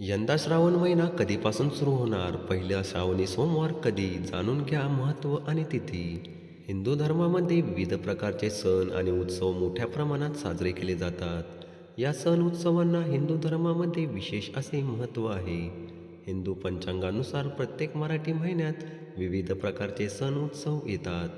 यंदा श्रावण महिना कधीपासून सुरू होणार? पहिल्या श्रावणी सोमवार कधी? जाणून घ्या महत्त्व आणि तिथी. हिंदू धर्मामध्ये विविध प्रकारचे सण आणि उत्सव मोठ्या प्रमाणात साजरे केले जातात. या सण उत्सवांना हिंदू धर्मामध्ये विशेष असे महत्त्व आहे. हिंदू पंचांगानुसार प्रत्येक मराठी महिन्यात विविध प्रकारचे सण उत्सव येतात.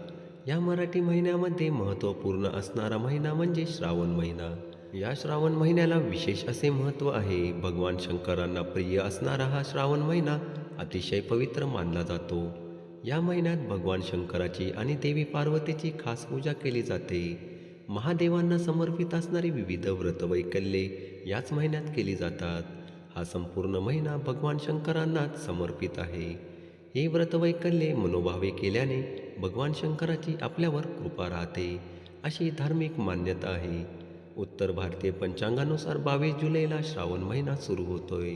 या मराठी महिन्यामध्ये महत्त्वपूर्ण असणारा महिना म्हणजे श्रावण महिना. या श्रावण महिन्याला विशेष असे महत्त्व आहे. भगवान शंकरांना प्रिय असणारा हा श्रावण महिना अतिशय पवित्र मानला जातो. या महिन्यात भगवान शंकराची आणि देवी पार्वतीची खास पूजा केली जाते. महादेवांना समर्पित असणारी विविध व्रतवैकल्ये याच महिन्यात केली जातात. हा संपूर्ण महिना भगवान शंकरांनाच समर्पित आहे. हे व्रतवैकल्ये मनोभावे केल्याने भगवान शंकराची आपल्यावर कृपा राहते अशी धार्मिक मान्यता आहे. उत्तर भारतीय पंचांगानुसार बावीस जुलैला श्रावण महिना सुरू होतोय.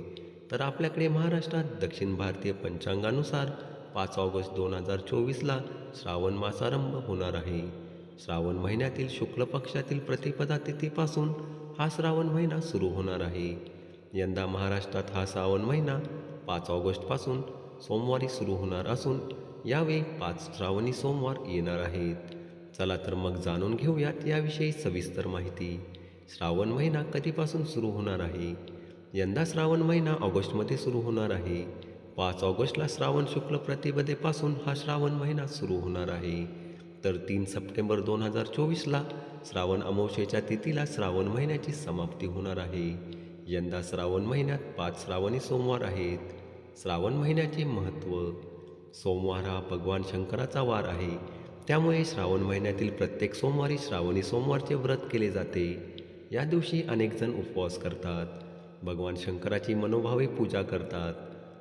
तर आपल्याकडे महाराष्ट्रात दक्षिण भारतीय पंचांगानुसार पाच ऑगस्ट दोन हजार चोवीसला श्रावण मासारंभ होणार आहे. श्रावण महिन्यातील शुक्ल पक्षातील प्रतिपदा तिथीपासून हा श्रावण महिना सुरू होणार आहे. यंदा महाराष्ट्रात हा श्रावण महिना पाच ऑगस्टपासून सोमवारी सुरू होणार असून यावेळी पाच श्रावणी सोमवार येणार आहेत. चला तर मग जाणून घेऊयात याविषयी सविस्तर माहिती. श्रावण महिना कधीपासून सुरू होणार आहे? यंदा श्रावण महिना ऑगस्टमध्ये सुरू होणार आहे. पाच ऑगस्टला श्रावण शुक्ल प्रतिपदेपासून हा श्रावण महिना सुरू होणार आहे. तर तीन सप्टेंबर दोन हजार चोवीसला श्रावण अमावस्येच्या तिथीला श्रावण महिन्याची समाप्ती होणार आहे. यंदा श्रावण महिन्यात पाच श्रावणी सोमवार आहेत. श्रावण महिन्याचे महत्त्व. सोमवार हा भगवान शंकराचा वार आहे. त्यामुळे श्रावण महिन्यातील प्रत्येक सोमवारी श्रावणी सोमवारचे व्रत केले जाते. या दिवशी अनेक जण उपवास करतात. भगवान शंकराची मनोभावे पूजा करतात.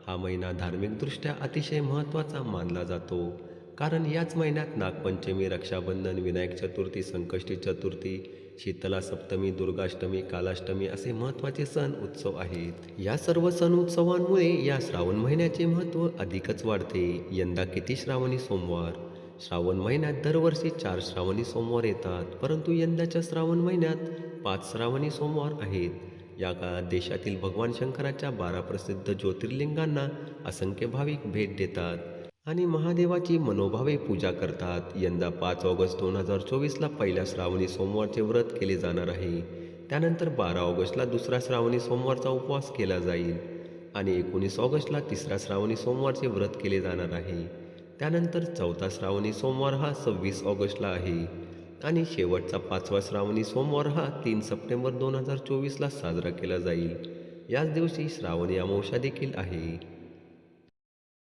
हा महिना धार्मिकदृष्ट्या अतिशय महत्त्वाचा मानला जातो. कारण याच महिन्यात नागपंचमी रक्षाबंधन विनायक चतुर्थी संकष्टी चतुर्थी शीतला सप्तमी दुर्गाष्टमी कालाष्टमी असे महत्त्वाचे सण उत्सव आहेत. या सर्व सण उत्सवांमुळे या श्रावण महिन्याचे महत्त्व अधिकच वाढते. यंदा किती श्रावणी सोमवार? श्रावण महिन्यात दरवर्षी चार श्रावणी सोमवार येतात परंतु यंदाच्या श्रावण महिन्यात पाच श्रावणी सोमवार आहेत. या काळात देशातील भगवान शंकराच्या बारा प्रसिद्ध ज्योतिर्लिंगांना असंख्य भाविक भेट देतात आणि महादेवाची मनोभावे पूजा करतात. यंदा पाच ऑगस्ट दोन हजार चोवीसला पहिल्या श्रावणी सोमवारचे व्रत केले जाणार आहे. त्यानंतर बारा ऑगस्टला दुसरा श्रावणी सोमवारचा उपवास केला जाईल आणि एकोणीस ऑगस्टला तिसरा श्रावणी सोमवारचे व्रत केले जाणार आहे. त्यानंतर चौथा श्रावणी सोमवार हा सव्वीस ऑगस्टला आहे. आणि शेवटचा पाचवा श्रावणी सोमवार हा तीन सप्टेंबर दोन हजार चोवीसला साजरा केला जाईल. याच दिवशी श्रावणी अमावस्या देखील आहे.